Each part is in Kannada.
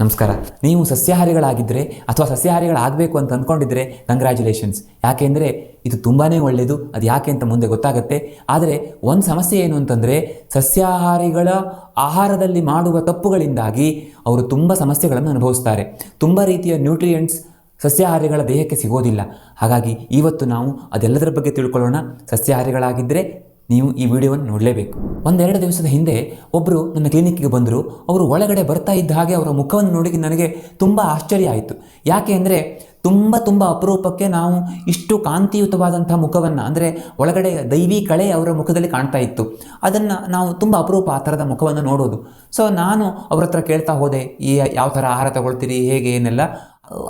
ನಮಸ್ಕಾರ. ನೀವು ಸಸ್ಯಾಹಾರಿಗಳಾಗಿದ್ದರೆ ಅಥವಾ ಸಸ್ಯಾಹಾರಿಗಳಾಗಬೇಕು ಅಂತ ಅಂದ್ಕೊಂಡಿದ್ರೆ ಕಂಗ್ರ್ಯಾಚುಲೇಷನ್ಸ್ ಯಾಕೆಂದರೆ ಇದು ತುಂಬಾ ಒಳ್ಳೆಯದು ಅದು ಯಾಕೆ ಅಂತ ಮುಂದೆ ಗೊತ್ತಾಗುತ್ತೆ. ಆದರೆ ಒಂದು ಸಮಸ್ಯೆ ಏನು ಅಂತಂದರೆ ಸಸ್ಯಾಹಾರಿಗಳ ಆಹಾರದಲ್ಲಿ ಮಾಡುವ ತಪ್ಪುಗಳಿಂದಾಗಿ ಅವರು ತುಂಬ ಸಮಸ್ಯೆಗಳನ್ನು ಅನುಭವಿಸ್ತಾರೆ. ತುಂಬ ರೀತಿಯ ನ್ಯೂಟ್ರಿಯೆಂಟ್ಸ್ ಸಸ್ಯಾಹಾರಿಗಳ ದೇಹಕ್ಕೆ ಸಿಗೋದಿಲ್ಲ. ಹಾಗಾಗಿ ಇವತ್ತು ನಾವು ಅದೆಲ್ಲದರ ಬಗ್ಗೆ ತಿಳ್ಕೊಳ್ಳೋಣ. ಸಸ್ಯಾಹಾರಿಗಳಾಗಿದ್ದರೆ ನೀವು ಈ ವಿಡಿಯೋವನ್ನು ನೋಡಲೇಬೇಕು. ಒಂದೆರಡು ದಿವಸದ ಹಿಂದೆ ಒಬ್ಬರು ನನ್ನ ಕ್ಲಿನಿಕ್ಗೆ ಬಂದರು. ಅವರು ಒಳಗಡೆ ಬರ್ತಾ ಇದ್ದ ಹಾಗೆ ಅವರ ಮುಖವನ್ನು ನೋಡಿ ನನಗೆ ತುಂಬ ಆಶ್ಚರ್ಯ ಆಯಿತು. ಯಾಕೆ ಅಂದರೆ ತುಂಬ ತುಂಬ ಅಪರೂಪಕ್ಕೆ ನಾವು ಇಷ್ಟು ಕಾಂತಿಯುತವಾದಂಥ ಮುಖವನ್ನು ಅಂದರೆ ಒಳಗಡೆ ದೈವಿ ಕಳೆ ಅವರ ಮುಖದಲ್ಲಿ ಕಾಣ್ತಾ ಇತ್ತು. ಅದನ್ನು ನಾವು ತುಂಬ ಅಪರೂಪ ಆ ಥರದ ಮುಖವನ್ನು ನೋಡೋದು. ಸೊ ನಾನು ಅವ್ರ ಹತ್ರ ಕೇಳ್ತಾ ಹೋದೆ, ಈ ಯಾವ ಥರ ಆಹಾರ ತಗೊಳ್ತೀರಿ, ಹೇಗೆ, ಏನೆಲ್ಲ?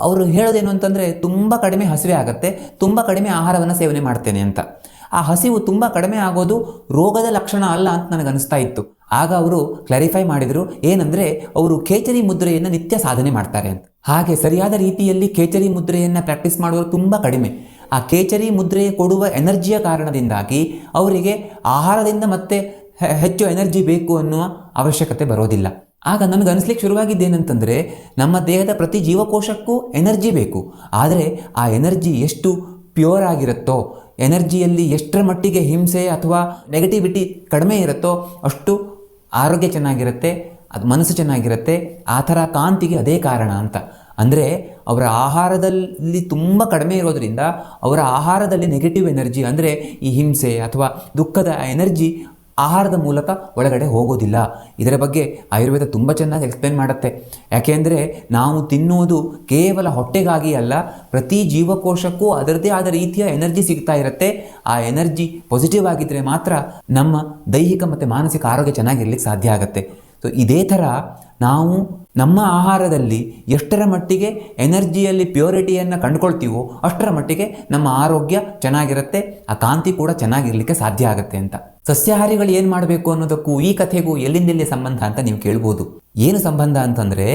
ಅವರು ಹೇಳೋದೇನು ಅಂತಂದರೆ, ತುಂಬ ಕಡಿಮೆ ಹಸಿವೆ ಆಗುತ್ತೆ, ತುಂಬ ಕಡಿಮೆ ಆಹಾರವನ್ನು ಸೇವನೆ ಮಾಡ್ತೇನೆ ಅಂತ. ಆ ಹಸಿವು ತುಂಬ ಕಡಿಮೆ ಆಗೋದು ರೋಗದ ಲಕ್ಷಣ ಅಲ್ಲ ಅಂತ ನನಗೆ ಅನಿಸ್ತಾ ಇತ್ತು. ಆಗ ಅವರು ಕ್ಲಾರಿಫೈ ಮಾಡಿದರು, ಏನಂದರೆ ಅವರು ಕೇಚರಿ ಮುದ್ರೆಯನ್ನು ನಿತ್ಯ ಸಾಧನೆ ಮಾಡ್ತಾರೆ ಅಂತ. ಹಾಗೆ ಸರಿಯಾದ ರೀತಿಯಲ್ಲಿ ಕೇಚರಿ ಮುದ್ರೆಯನ್ನು ಪ್ರಾಕ್ಟೀಸ್ ಮಾಡೋರು ತುಂಬ ಕಡಿಮೆ. ಆ ಕೇಚರಿ ಮುದ್ರೆ ಕೊಡುವ ಎನರ್ಜಿಯ ಕಾರಣದಿಂದಾಗಿ ಅವರಿಗೆ ಆಹಾರದಿಂದ ಮತ್ತೆ ಹೆಚ್ಚು ಎನರ್ಜಿ ಬೇಕು ಅನ್ನುವ ಅವಶ್ಯಕತೆ ಬರೋದಿಲ್ಲ. ಆಗ ನನಗೆ ಅನಿಸ್ಲಿಕ್ಕೆ ಶುರುವಾಗಿದ್ದೇನೆಂತಂದರೆ, ನಮ್ಮ ದೇಹದ ಪ್ರತಿ ಜೀವಕೋಶಕ್ಕೂ ಎನರ್ಜಿ ಬೇಕು. ಆದರೆ ಆ ಎನರ್ಜಿ ಎಷ್ಟು ಪ್ಯೂರ್ ಆಗಿರುತ್ತೋ ಎನರ್ಜಿಯಲ್ಲಿ ಎಷ್ಟರ ಮಟ್ಟಿಗೆ ಹಿಂಸೆ ಅಥವಾ ನೆಗೆಟಿವಿಟಿ ಕಡಿಮೆ ಇರುತ್ತೋ ಅಷ್ಟು ಆರೋಗ್ಯ ಚೆನ್ನಾಗಿರುತ್ತೆ, ಅದು ಮನಸ್ಸು ಚೆನ್ನಾಗಿರುತ್ತೆ, ಆ ಥರ ಕಾಂತಿಗೆ ಅದೇ ಕಾರಣ ಅಂತ. ಅಂದರೆ ಅವರ ಆಹಾರದಲ್ಲಿ ತುಂಬ ಕಡಿಮೆ ಇರೋದರಿಂದ ಅವರ ಆಹಾರದಲ್ಲಿ ನೆಗೆಟಿವ್ ಎನರ್ಜಿ ಅಂದರೆ ಈ ಹಿಂಸೆ ಅಥವಾ ದುಃಖದ ಎನರ್ಜಿ ಆಹಾರದ ಮೂಲಕ ಒಳಗಡೆ ಹೋಗೋದಿಲ್ಲ. ಇದರ ಬಗ್ಗೆ ಆಯುರ್ವೇದ ತುಂಬ ಚೆನ್ನಾಗಿ ಎಕ್ಸ್ಪ್ಲೇನ್ ಮಾಡುತ್ತೆ. ಯಾಕೆಂದರೆ ನಾವು ತಿನ್ನುವುದು ಕೇವಲ ಹೊಟ್ಟೆಗಾಗಿ ಅಲ್ಲ, ಪ್ರತಿ ಜೀವಕೋಶಕ್ಕೂ ಅದರದೇ ಆದ ರೀತಿಯ ಎನರ್ಜಿ ಸಿಗ್ತಾ ಇರುತ್ತೆ. ಆ ಎನರ್ಜಿ ಪಾಸಿಟಿವ್ ಆಗಿದ್ದರೆ ಮಾತ್ರ ನಮ್ಮ ದೈಹಿಕ ಮತ್ತು ಮಾನಸಿಕ ಆರೋಗ್ಯ ಚೆನ್ನಾಗಿರ್ಲಿಕ್ಕೆ ಸಾಧ್ಯ ಆಗುತ್ತೆ. ಸೊ ಇದೇ ಥರ ನಾವು ನಮ್ಮ ಆಹಾರದಲ್ಲಿ ಎಷ್ಟರ ಮಟ್ಟಿಗೆ ಎನರ್ಜಿಯಲ್ಲಿ ಪ್ಯೂರಿಟಿಯನ್ನು ಕಂಡುಕೊಳ್ತೀವೋ ಅಷ್ಟರ ಮಟ್ಟಿಗೆ ನಮ್ಮ ಆರೋಗ್ಯ ಚೆನ್ನಾಗಿರುತ್ತೆ, ಆ ಕಾಂತಿ ಕೂಡ ಚೆನ್ನಾಗಿರಲಿಕ್ಕೆ ಸಾಧ್ಯ ಆಗುತ್ತೆ ಅಂತ. ಸಸ್ಯಾಹಾರಿಗಳು ಏನು ಮಾಡಬೇಕು ಅನ್ನೋದಕ್ಕೂ ಈ ಕಥೆಗೂ ಎಲ್ಲಿಂದೆಲ್ಲಿ ಸಂಬಂಧ ಅಂತ ನೀವು ಕೇಳ್ಬೋದು. ಏನು ಸಂಬಂಧ ಅಂತಂದರೆ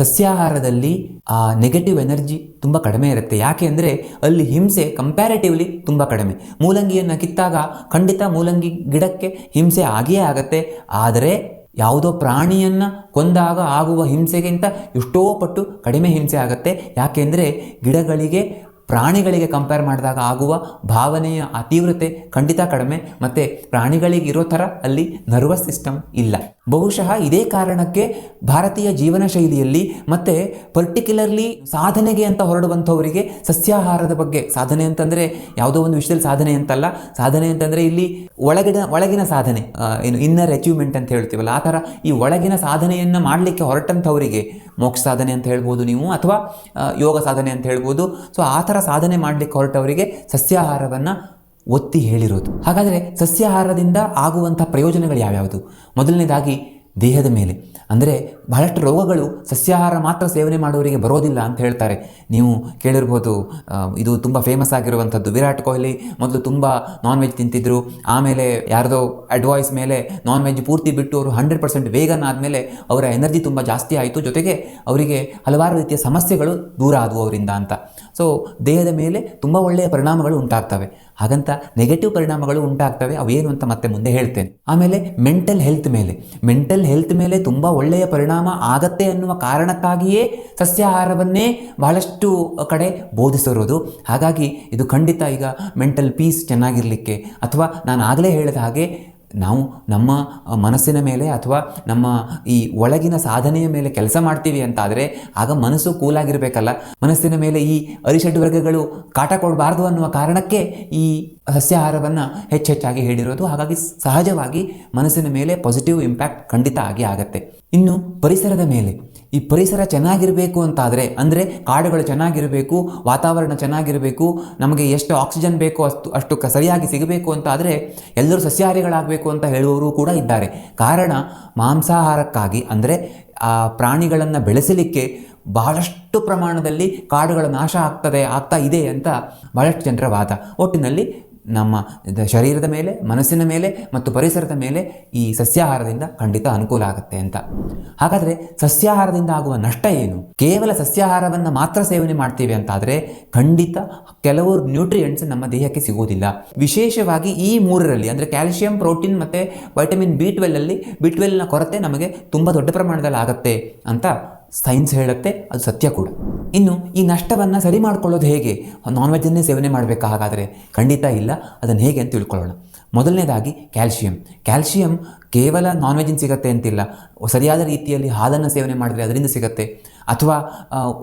ಸಸ್ಯಾಹಾರದಲ್ಲಿ ಆ ನೆಗೆಟಿವ್ ಎನರ್ಜಿ ತುಂಬ ಕಡಿಮೆ ಇರುತ್ತೆ. ಯಾಕೆ ಅಂದರೆ ಅಲ್ಲಿ ಹಿಂಸೆ ಕಂಪ್ಯಾರಿಟಿವ್ಲಿ ತುಂಬ ಕಡಿಮೆ. ಮೂಲಂಗಿಯನ್ನು ಕಿತ್ತಾಗ ಖಂಡಿತ ಮೂಲಂಗಿ ಗಿಡಕ್ಕೆ ಹಿಂಸೆ ಆಗಿಯೇ ಆಗುತ್ತೆ. ಆದರೆ ಯಾವುದೋ ಪ್ರಾಣಿಯನ್ನು ಕೊಂದಾಗ ಆಗುವ ಹಿಂಸೆಗಿಂತ ಎಷ್ಟೋ ಪಟ್ಟು ಕಡಿಮೆ ಹಿಂಸೆ ಆಗುತ್ತೆ. ಯಾಕೆಂದರೆ ಗಿಡಗಳಿಗೆ ಪ್ರಾಣಿಗಳಿಗೆ ಕಂಪೇರ್ ಮಾಡಿದಾಗ ಆಗುವ ಭಾವನೆಯ ಆ ತೀವ್ರತೆ ಖಂಡಿತ ಕಡಿಮೆ, ಮತ್ತು ಪ್ರಾಣಿಗಳಿಗೆ ಇರೋ ಥರ ಅಲ್ಲಿ ನರ್ವಸ್ ಸಿಸ್ಟಮ್ ಇಲ್ಲ. ಬಹುಶಃ ಇದೇ ಕಾರಣಕ್ಕೆ ಭಾರತೀಯ ಜೀವನ ಶೈಲಿಯಲ್ಲಿ ಮತ್ತು ಪರ್ಟಿಕ್ಯುಲರ್ಲಿ ಸಾಧನೆಗೆ ಅಂತ ಹೊರಡುವಂಥವರಿಗೆ ಸಸ್ಯಾಹಾರದ ಬಗ್ಗೆ, ಸಾಧನೆ ಅಂತಂದರೆ ಯಾವುದೋ ಒಂದು ವಿಷಯದಲ್ಲಿ ಸಾಧನೆ ಅಂತಲ್ಲ, ಸಾಧನೆ ಅಂತಂದರೆ ಇಲ್ಲಿ ಒಳಗಿನ ಒಳಗಿನ ಸಾಧನೆ ಏನು ಇನ್ನರ್ ಅಚೀವ್ಮೆಂಟ್ ಅಂತ ಹೇಳ್ತೀವಲ್ಲ, ಆ ಥರ ಈ ಒಳಗಿನ ಸಾಧನೆಯನ್ನು ಮಾಡಲಿಕ್ಕೆ ಹೊರಟಂಥವರಿಗೆ ಮೋಕ್ಷ ಸಾಧನೆ ಅಂತ ಹೇಳ್ಬೋದು ನೀವು, ಅಥವಾ ಯೋಗ ಸಾಧನೆ ಅಂತ ಹೇಳ್ಬೋದು. ಸೊ ಆ ಸಾಧನೆ ಮಾಡಲಿಕ್ಕೆ ಹೊರಟವರಿಗೆ ಸಸ್ಯಾಹಾರವನ್ನು ಒತ್ತಿ ಹೇಳಿರೋದು. ಹಾಗಾದರೆ ಸಸ್ಯಾಹಾರದಿಂದ ಆಗುವಂಥ ಪ್ರಯೋಜನಗಳು ಯಾವ್ಯಾವುದು? ಮೊದಲನೇದಾಗಿ ದೇಹದ ಮೇಲೆ. ಅಂದರೆ ಬಹಳಷ್ಟು ರೋಗಗಳು ಸಸ್ಯಾಹಾರ ಮಾತ್ರ ಸೇವನೆ ಮಾಡುವವರಿಗೆ ಬರೋದಿಲ್ಲ ಅಂತ ಹೇಳ್ತಾರೆ. ನೀವು ಕೇಳಿರ್ಬೋದು ಇದು ತುಂಬ ಫೇಮಸ್ ಆಗಿರುವಂಥದ್ದು. ವಿರಾಟ್ ಕೊಹ್ಲಿ ಮೊದಲು ತುಂಬ ನಾನ್ ವೆಜ್ ತಿಂತಿದ್ರು. ಆಮೇಲೆ ಯಾರ್ದೋ ಅಡ್ವೈಸ್ ಮೇಲೆ ನಾನ್ ವೆಜ್ ಪೂರ್ತಿ ಬಿಟ್ಟು ಅವರು ಹಂಡ್ರೆಡ್ ಪರ್ಸೆಂಟ್ ವೇಗನ್ ಆದಮೇಲೆ ಅವರ ಎನರ್ಜಿ ತುಂಬ ಜಾಸ್ತಿ ಆಯಿತು. ಜೊತೆಗೆ ಅವರಿಗೆ ಹಲವಾರು ರೀತಿಯ ಸಮಸ್ಯೆಗಳು ದೂರ ಆದವು ಅವರಿಂದ ಅಂತ. ಸೊ ದೇಹದ ಮೇಲೆ ತುಂಬ ಒಳ್ಳೆಯ ಪರಿಣಾಮಗಳು ಉಂಟಾಗ್ತವೆ. ಹಾಗಂತ ನೆಗೆಟಿವ್ ಪರಿಣಾಮಗಳು ಉಂಟಾಗ್ತವೆ. ಅವೇನು ಅಂತ ಮತ್ತೆ ಮುಂದೆ ಹೇಳ್ತೇನೆ. ಆಮೇಲೆ ಮೆಂಟಲ್ ಹೆಲ್ತ್ ಮೇಲೆ. ಮೆಂಟಲ್ ಹೆಲ್ತ್ ಮೇಲೆ ತುಂಬ ಒಳ್ಳೆಯ ಪರಿಣಾಮ ಆಗತ್ತೆ ಅನ್ನುವ ಕಾರಣಕ್ಕಾಗಿಯೇ ಸಸ್ಯಾಹಾರವನ್ನೇ ಬಹಳಷ್ಟು ಕಡೆ ಬೋಧಿಸಿರೋದು. ಹಾಗಾಗಿ ಇದು ಖಂಡಿತ ಈಗ ಮೆಂಟಲ್ ಪೀಸ್ ಚೆನ್ನಾಗಿರಲಿಕ್ಕೆ ಅಥವಾ ನಾನು ಆಗಲೇ ಹೇಳಿದ ಹಾಗೆ ನಾವು ನಮ್ಮ ಮನಸ್ಸಿನ ಮೇಲೆ ಅಥವಾ ನಮ್ಮ ಈ ಒಳಗಿನ ಸಾಧನೆಯ ಮೇಲೆ ಕೆಲಸ ಮಾಡ್ತೀವಿ ಅಂತಾದರೆ ಆಗ ಮನಸ್ಸು ಕೂಲಾಗಿರಬೇಕಲ್ಲ. ಮನಸ್ಸಿನ ಮೇಲೆ ಈ ಅರಿಷಡ್ ವರ್ಗಗಳು ಕಾಟ ಕೊಡಬಾರ್ದು ಅನ್ನುವ ಕಾರಣಕ್ಕೆ ಈ ಸಸ್ಯಾಹಾರವನ್ನು ಹೆಚ್ಚೆಚ್ಚಾಗಿ ಹೇಳಿರೋದು. ಹಾಗಾಗಿ ಸಹಜವಾಗಿ ಮನಸ್ಸಿನ ಮೇಲೆ ಪಾಸಿಟಿವ್ ಇಂಪ್ಯಾಕ್ಟ್ ಖಂಡಿತ ಆಗಿ ಆಗುತ್ತೆ. ಇನ್ನು ಪರಿಸರದ ಮೇಲೆ. ಈ ಪರಿಸರ ಚೆನ್ನಾಗಿರಬೇಕು ಅಂತಾದರೆ, ಅಂದರೆ ಕಾಡುಗಳು ಚೆನ್ನಾಗಿರಬೇಕು, ವಾತಾವರಣ ಚೆನ್ನಾಗಿರಬೇಕು, ನಮಗೆ ಎಷ್ಟು ಆಕ್ಸಿಜನ್ ಬೇಕೋ ಅಷ್ಟು ಅಷ್ಟು ಸರಿಯಾಗಿ ಸಿಗಬೇಕು ಅಂತಾದರೆ ಎಲ್ಲರೂ ಸಸ್ಯಾಹಾರಿಗಳಾಗಬೇಕು ಅಂತ ಹೇಳುವವರು ಕೂಡ ಇದ್ದಾರೆ. ಕಾರಣ ಮಾಂಸಾಹಾರಕ್ಕಾಗಿ ಅಂದರೆ, ಆ ಪ್ರಾಣಿಗಳನ್ನು ಬೆಳೆಸಲಿಕ್ಕೆ ಬಹಳಷ್ಟು ಪ್ರಮಾಣದಲ್ಲಿ ಕಾಡುಗಳ ನಾಶ ಆಗ್ತದೆ, ಆಗ್ತಾ ಇದೆ ಅಂತ ಬಹಳಷ್ಟು ಜನರ ವಾದ. ಒಟ್ಟಿನಲ್ಲಿ ನಮ್ಮ ಶರೀರದ ಮೇಲೆ, ಮನಸ್ಸಿನ ಮೇಲೆ ಮತ್ತು ಪರಿಸರದ ಮೇಲೆ ಈ ಸಸ್ಯಾಹಾರದಿಂದ ಖಂಡಿತ ಅನುಕೂಲ ಆಗುತ್ತೆ ಅಂತ. ಹಾಗಾದರೆ ಸಸ್ಯಾಹಾರದಿಂದ ಆಗುವ ನಷ್ಟ ಏನು? ಕೇವಲ ಸಸ್ಯಾಹಾರವನ್ನು ಮಾತ್ರ ಸೇವನೆ ಮಾಡ್ತೀವಿ ಅಂತಾದರೆ ಖಂಡಿತ ಕೆಲವು ನ್ಯೂಟ್ರಿಯೆಂಟ್ಸ್ ನಮ್ಮ ದೇಹಕ್ಕೆ ಸಿಗೋದಿಲ್ಲ ವಿಶೇಷವಾಗಿ ಈ ಮೂರರಲ್ಲಿ, ಅಂದರೆ ಕ್ಯಾಲ್ಸಿಯಂ ಪ್ರೋಟೀನ್ ಮತ್ತು ವೈಟಮಿನ್ ಬಿ ಟ್ವೆಲ್ ಅಲ್ಲಿ ಬಿ ಟ್ವೆಲ್ನ ಕೊರತೆ ನಮಗೆ ತುಂಬ ದೊಡ್ಡ ಪ್ರಮಾಣದಲ್ಲಿ ಆಗುತ್ತೆ ಅಂತ ಸೈನ್ಸ್ ಹೇಳುತ್ತೆ, ಅದು ಸತ್ಯ ಕೂಡ. ಇನ್ನು ಈ ನಷ್ಟವನ್ನು ಸರಿ ಮಾಡ್ಕೊಳ್ಳೋದು ಹೇಗೆ? ನಾನ್ ವೆಜ್ಜನ್ನೇ ಸೇವನೆ ಮಾಡಬೇಕಾ ಹಾಗಾದರೆ? ಖಂಡಿತ ಇಲ್ಲ. ಅದನ್ನು ಹೇಗೆ ಅಂತ ತಿಳ್ಕೊಳ್ಳೋಣ. ಮೊದಲನೇದಾಗಿ ಕ್ಯಾಲ್ಶಿಯಂ ಕ್ಯಾಲ್ಶಿಯಂ ಕೇವಲ ನಾನ್ ವೆಜ್ಜಿಂದ ಸಿಗುತ್ತೆ ಅಂತಿಲ್ಲ. ಸರಿಯಾದ ರೀತಿಯಲ್ಲಿ ಹಾಲನ್ನು ಸೇವನೆ ಮಾಡಿದರೆ ಅದರಿಂದ ಸಿಗುತ್ತೆ. ಅಥವಾ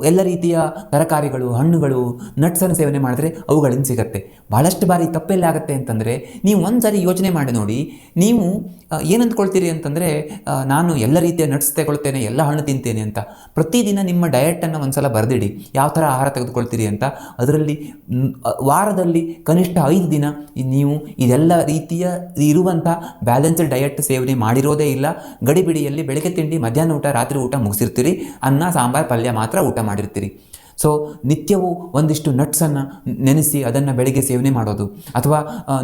ಎಲ್ಲ ರೀತಿಯ ತರಕಾರಿಗಳು, ಹಣ್ಣುಗಳು ನಟ್ಸನ್ನು ಸೇವನೆ ಮಾಡಿದ್ರೆ ಅವುಗಳಿಂದ ಸಿಗುತ್ತೆ. ಭಾಳಷ್ಟು ಬಾರಿ ತಪ್ಪೆಲ್ಲ ಆಗುತ್ತೆ ಅಂತಂದರೆ, ನೀವು ಒಂದು ಸಾರಿ ಯೋಚನೆ ಮಾಡಿ ನೋಡಿ, ನೀವು ಏನಂದ್ಕೊಳ್ತೀರಿ ಅಂತಂದರೆ ನಾನು ಎಲ್ಲ ರೀತಿಯ ನಟ್ಸ್ ತಗೊಳ್ತೇನೆ, ಎಲ್ಲ ಹಣ್ಣು ತಿಂತೇನೆ ಅಂತ. ಪ್ರತಿದಿನ ನಿಮ್ಮ ಡಯಟನ್ನು ಒಂದ್ಸಲ ಬರೆದಿಡಿ. ಯಾವ ಥರ ಆಹಾರ ತೆಗೆದುಕೊಳ್ತೀರಿ ಅಂತ. ಅದರಲ್ಲಿ ವಾರದಲ್ಲಿ ಕನಿಷ್ಠ ಐದು ದಿನ ನೀವು ಇದೆಲ್ಲ ರೀತಿಯ ಇರುವಂಥ ಬ್ಯಾಲೆನ್ಸ್ಡ್ ಡಯಟ್ ಸೇವನೆ ಮಾಡಿರೋದೇ ಇಲ್ಲ. ಗಡಿಬಿಡಿಯಲ್ಲಿ ಬೆಳಗ್ಗೆ ತಿಂಡಿ, ಮಧ್ಯಾಹ್ನ ಊಟ, ರಾತ್ರಿ ಊಟ ಮುಗಿಸಿರ್ತೀರಿ. ಅನ್ನ ಪಲ್ಯ ಮಾತ್ರ ಊಟ ಮಾಡಿರ್ತೀರಿ. ಸೊ ನಿತ್ಯವೂ ಒಂದಿಷ್ಟು ನಟ್ಸನ್ನು ನೆನೆಸಿ ಅದನ್ನು ಬೆಳಿಗ್ಗೆ ಸೇವನೆ ಮಾಡೋದು, ಅಥವಾ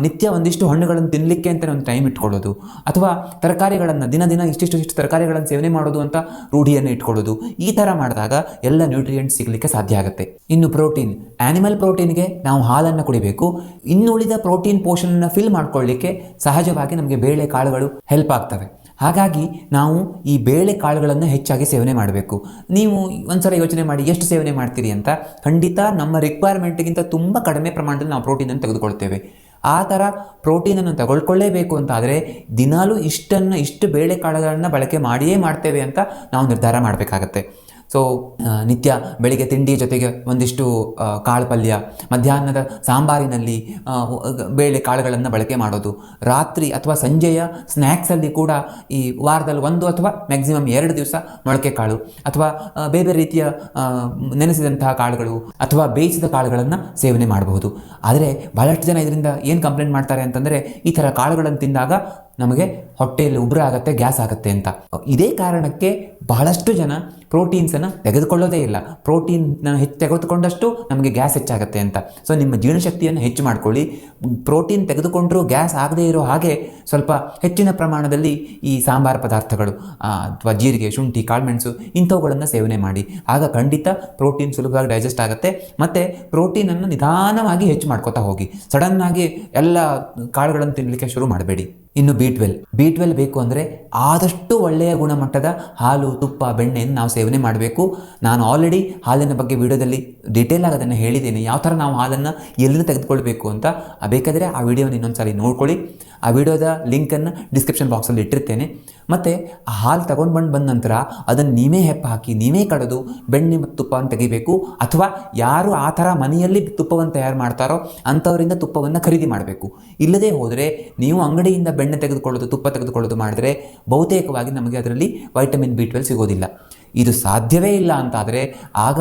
ನಿತ್ಯ ಒಂದಿಷ್ಟು ಹಣ್ಣುಗಳನ್ನು ತಿನ್ನಲಿಕ್ಕೆ ಅಂತ ಒಂದು ಟೈಮ್ ಇಟ್ಕೊಳ್ಳೋದು, ಅಥವಾ ತರಕಾರಿಗಳನ್ನು ದಿನ ದಿನ ಇಷ್ಟಿಷ್ಟು ಇಷ್ಟು ತರಕಾರಿಗಳನ್ನು ಸೇವನೆ ಮಾಡೋದು ಅಂತ ರೂಢಿಯನ್ನು ಇಟ್ಕೊಳ್ಳೋದು, ಈ ಥರ ಮಾಡಿದಾಗ ಎಲ್ಲ ನ್ಯೂಟ್ರಿಯೆಂಟ್ ಸಿಗಲಿಕ್ಕೆ ಸಾಧ್ಯ ಆಗುತ್ತೆ. ಇನ್ನು ಪ್ರೋಟೀನ್ ಆ್ಯನಿಮಲ್ ಪ್ರೋಟೀನ್ಗೆ ನಾವು ಹಾಲನ್ನು ಕುಡಿಬೇಕು, ಇನ್ನುಳಿದ ಪ್ರೋಟೀನ್ ಪೋಷಣನ್ನು ಫಿಲ್ ಮಾಡ್ಕೊಳ್ಳಿಕ್ಕೆ ಸಹಜವಾಗಿ ನಮಗೆ ಬೇಳೆ ಕಾಳುಗಳು ಹೆಲ್ಪ್ ಆಗ್ತವೆ. ಹಾಗಾಗಿ ನಾವು ಈ ಬೇಳೆ ಕಾಳುಗಳನ್ನು ಹೆಚ್ಚಾಗಿ ಸೇವನೆ ಮಾಡಬೇಕು. ನೀವು ಒಂದ್ಸಲ ಯೋಚನೆ ಮಾಡಿ, ಎಷ್ಟು ಸೇವನೆ ಮಾಡ್ತೀರಿ ಅಂತ ಖಂಡಿತ ನಮ್ಮ ರಿಕ್ವೈರ್ಮೆಂಟ್ಗಿಂತ ತುಂಬ ಕಡಿಮೆ ಪ್ರಮಾಣದಲ್ಲಿ ನಾವು ಪ್ರೋಟೀನನ್ನು ತೆಗೆದುಕೊಳ್ತೇವೆ. ಆ ಥರ ಪ್ರೋಟೀನನ್ನು ತಗೊಳ್ಕೊಳ್ಳೇಬೇಕು ಅಂತಾದರೆ ದಿನಾಲೂ ಇಷ್ಟನ್ನು, ಇಷ್ಟು ಬೇಳೆ ಕಾಳುಗಳನ್ನು ಬಳಕೆ ಮಾಡಿಯೇ ಮಾಡ್ತೇವೆ ಅಂತ ನಾವು ನಿರ್ಧಾರ ಮಾಡಬೇಕಾಗತ್ತೆ. ಸೊ ನಿತ್ಯ ಬೆಳಿಗ್ಗೆ ತಿಂಡಿ ಜೊತೆಗೆ ಒಂದಿಷ್ಟು ಕಾಳು ಪಲ್ಯ ಮಧ್ಯಾಹ್ನದ ಸಾಂಬಾರಿನಲ್ಲಿ ಬೇಳೆ ಕಾಳುಗಳನ್ನು ಬಳಕೆ ಮಾಡೋದು. ರಾತ್ರಿ ಅಥವಾ ಸಂಜೆಯ ಸ್ನ್ಯಾಕ್ಸಲ್ಲಿ ಕೂಡ ಈ ವಾರದಲ್ಲಿ ಒಂದು ಅಥವಾ ಮ್ಯಾಕ್ಸಿಮಮ್ ಎರಡು ದಿವಸ ಮೊಳಕೆ ಕಾಳು ಅಥವಾ ಬೇರೆ ಬೇರೆ ರೀತಿಯ ನೆನೆಸಿದಂತಹ ಕಾಳುಗಳು ಅಥವಾ ಬೇಯಿಸಿದ ಕಾಳುಗಳನ್ನು ಸೇವನೆ ಮಾಡಬಹುದು. ಆದರೆ ಬಹಳಷ್ಟು ಜನ ಇದರಿಂದ ಏನು ಕಂಪ್ಲೇಂಟ್ ಮಾಡ್ತಾರೆ ಅಂತಂದರೆ ಈ ಥರ ಕಾಳುಗಳನ್ನು ತಿಂದಾಗ ನಮಗೆ ಹೊಟ್ಟೆಯಲ್ಲಿ ಉಬ್ಬರ ಆಗುತ್ತೆ, ಗ್ಯಾಸ್ ಆಗುತ್ತೆ ಅಂತ. ಇದೇ ಕಾರಣಕ್ಕೆ ಬಹಳಷ್ಟು ಜನ ಪ್ರೋಟೀನ್ಸನ್ನು ತೆಗೆದುಕೊಳ್ಳೋದೇ ಇಲ್ಲ. ಪ್ರೋಟೀನ್ ಹೆಚ್ಚು ತೆಗೆದುಕೊಂಡಷ್ಟು ನಮಗೆ ಗ್ಯಾಸ್ ಹೆಚ್ಚಾಗುತ್ತೆ ಅಂತ. ಸೊ ನಿಮ್ಮ ಜೀರ್ಣಶಕ್ತಿಯನ್ನು ಹೆಚ್ಚು ಮಾಡ್ಕೊಳ್ಳಿ. ಪ್ರೋಟೀನ್ ತೆಗೆದುಕೊಂಡರೂ ಗ್ಯಾಸ್ ಆಗದೇ ಇರೋ ಹಾಗೆ ಸ್ವಲ್ಪ ಹೆಚ್ಚಿನ ಪ್ರಮಾಣದಲ್ಲಿ ಈ ಸಾಂಬಾರು ಪದಾರ್ಥಗಳು ಅಥವಾ ಜೀರಿಗೆ, ಶುಂಠಿ ಕಾಳುಮೆಣಸು ಇಂಥವುಗಳನ್ನು ಸೇವನೆ ಮಾಡಿ. ಆಗ ಖಂಡಿತ ಪ್ರೋಟೀನ್ ಸುಲಭವಾಗಿ ಡೈಜೆಸ್ಟ್ ಆಗುತ್ತೆ. ಮತ್ತು ಪ್ರೋಟೀನನ್ನು ನಿಧಾನವಾಗಿ ಹೆಚ್ಚು ಮಾಡ್ಕೋತಾ ಹೋಗಿ. ಸಡನ್ನಾಗಿ ಎಲ್ಲ ಕಾಳುಗಳನ್ನು ತಿನ್ನಲಿಕ್ಕೆ ಶುರು ಮಾಡಬೇಡಿ. ಇನ್ನು ಬಿ ಟ್ವೆಲ್ ಬಿ ಟ್ವೆಲ್ ಬೇಕು ಅಂದರೆ ಆದಷ್ಟು ಒಳ್ಳೆಯ ಗುಣಮಟ್ಟದ ಹಾಲು, ತುಪ್ಪ, ಬೆಣ್ಣೆಯನ್ನು ನಾವು ಸೇವನೆ ಮಾಡಬೇಕು. ನಾನು ಆಲ್ರೆಡಿ ಹಾಲಿನ ಬಗ್ಗೆ ವಿಡಿಯೋದಲ್ಲಿ ಡೀಟೇಲ್ ಆಗಿ ಅದನ್ನು ಹೇಳಿದ್ದೇನೆ. ಯಾವ ಥರ ನಾವು ಹಾಲನ್ನು ಎಲ್ಲಿಂದ ತೆಗೆದುಕೊಳ್ಬೇಕು ಅಂತ. ಬೇಕಾದರೆ ಆ ವಿಡಿಯೋನ ಇನ್ನೊಂದು ಸಾರಿ ನೋಡ್ಕೊಳ್ಳಿ. ಆ ವಿಡಿಯೋದ ಲಿಂಕನ್ನು ಡಿಸ್ಕ್ರಿಪ್ಷನ್ ಬಾಕ್ಸಲ್ಲಿ ಇಟ್ಟಿರ್ತೇನೆ. ಮತ್ತು ಆ ಹಾಲು ತಗೊಂಡು ಬಂದು ಬಂದ ನಂತರ ಅದನ್ನು ನೀವೇ ಹೆಪ್ಪ ಹಾಕಿ, ನೀವೇ ಕಡೆದು ಬೆಣ್ಣೆ ಮತ್ತು ತುಪ್ಪವನ್ನು ತೆಗಿಬೇಕು. ಅಥವಾ ಯಾರು ಆ ಥರ ಮನೆಯಲ್ಲಿ ತುಪ್ಪವನ್ನು ತಯಾರು ಮಾಡ್ತಾರೋ ಅಂಥವರಿಂದ ತುಪ್ಪವನ್ನು ಖರೀದಿ ಮಾಡಬೇಕು. ಇಲ್ಲದೇ ಹೋದರೆ ನೀವು ಅಂಗಡಿಯಿಂದ ಬೆಣ್ಣೆ ತೆಗೆದುಕೊಳ್ಳೋದು, ತುಪ್ಪ ತೆಗೆದುಕೊಳ್ಳೋದು ಮಾಡಿದರೆ ಬಹುತೇಕವಾಗಿ ನಮಗೆ ಅದರಲ್ಲಿ ವೈಟಮಿನ್ ಬಿ ಟ್ವೆಲ್ ಸಿಗೋದಿಲ್ಲ. ಇದು ಸಾಧ್ಯವೇ ಇಲ್ಲ ಅಂತಾದರೆ ಆಗ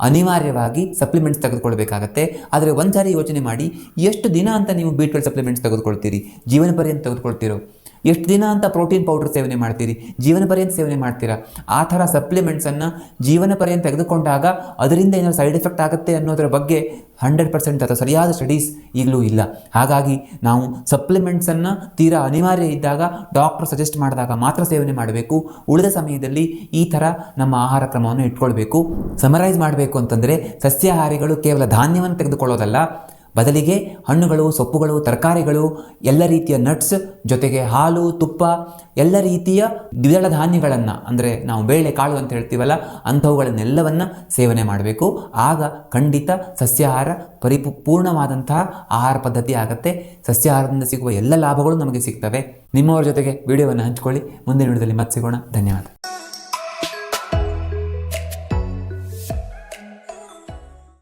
ಅನಿವಾರ್ಯವಾಗಿ ಸಪ್ಲಿಮೆಂಟ್ಸ್ ತೆಗೆದುಕೊಳ್ಬೇಕಾಗತ್ತೆ. ಆದರೆ ಒಂದು ಸಾರಿ ಯೋಚನೆ ಮಾಡಿ, ಎಷ್ಟು ದಿನ ಅಂತ ನೀವು ಬಿ ಟ್ವೆಲ್ ಸಪ್ಲಿಮೆಂಟ್ಸ್ ತೆಗೆದುಕೊಳ್ತೀರಿ? ಜೀವನ ಪರ್ಯಂತ ತೆಗೆದುಕೊಳ್ತೀರೋ? ಎಷ್ಟು ದಿನ ಅಂತ ಪ್ರೋಟೀನ್ ಪೌಡರ್ ಸೇವನೆ ಮಾಡ್ತೀರಿ? ಜೀವನ ಪರ್ಯಂತ ಸೇವನೆ ಮಾಡ್ತೀರಾ? ಆ ಥರ ಸಪ್ಲಿಮೆಂಟ್ಸನ್ನು ಜೀವನ ಪರ್ಯಂತ ತೆಗೆದುಕೊಂಡಾಗ ಅದರಿಂದ ಏನಾದ್ರು ಸೈಡ್ ಎಫೆಕ್ಟ್ ಆಗುತ್ತೆ ಅನ್ನೋದರ ಬಗ್ಗೆ ಹಂಡ್ರೆಡ್ ಪರ್ಸೆಂಟ್ ಅಥವಾ ಸರಿಯಾದ ಸ್ಟಡೀಸ್ ಈಗಲೂ ಇಲ್ಲ. ಹಾಗಾಗಿ ನಾವು ಸಪ್ಲಿಮೆಂಟ್ಸನ್ನು ತೀರಾ ಅನಿವಾರ್ಯ ಇದ್ದಾಗ ಡಾಕ್ಟರ್ ಸಜೆಸ್ಟ್ ಮಾಡಿದಾಗ ಮಾತ್ರ ಸೇವನೆ ಮಾಡಬೇಕು. ಉಳಿದ ಸಮಯದಲ್ಲಿ ಈ ಥರ ನಮ್ಮ ಆಹಾರ ಕ್ರಮವನ್ನು ಇಟ್ಕೊಳ್ಬೇಕು. ಸಮರೈಸ್ ಮಾಡಬೇಕು ಅಂತಂದರೆ ಸಸ್ಯಾಹಾರಿಗಳು ಕೇವಲ ಧಾನ್ಯವನ್ನು ತೆಗೆದುಕೊಳ್ಳೋದಲ್ಲ ಬದಲಿಗೆ ಹಣ್ಣುಗಳು, ಸೊಪ್ಪುಗಳು, ತರಕಾರಿಗಳು, ಎಲ್ಲ ರೀತಿಯ ನಟ್ಸ್ ಜೊತೆಗೆ ಹಾಲು, ತುಪ್ಪ, ಎಲ್ಲ ರೀತಿಯ ದ್ವಿದಳ ಧಾನ್ಯಗಳನ್ನು, ಅಂದರೆ ನಾವು ಬೇಳೆ, ಕಾಳು ಅಂತ ಹೇಳ್ತೀವಲ್ಲ, ಅಂಥವುಗಳನ್ನೆಲ್ಲವನ್ನು ಸೇವನೆ ಮಾಡಬೇಕು. ಆಗ ಖಂಡಿತ ಸಸ್ಯಾಹಾರ ಪರಿಪು, ಪೂರ್ಣವಾದಂತಹ ಆಹಾರ ಪದ್ಧತಿ ಆಗುತ್ತೆ. ಸಸ್ಯಾಹಾರದಿಂದ ಸಿಗುವ ಎಲ್ಲ ಲಾಭಗಳು ನಮಗೆ ಸಿಗ್ತವೆ. ನಿಮ್ಮವರ ಜೊತೆಗೆ ವಿಡಿಯೋವನ್ನು ಹಂಚಿಕೊಳ್ಳಿ. ಮುಂದಿನ ವಿಡಿಯೋದಲ್ಲಿ ಮತ್ತೆ ಸಿಗೋಣ. ಧನ್ಯವಾದ.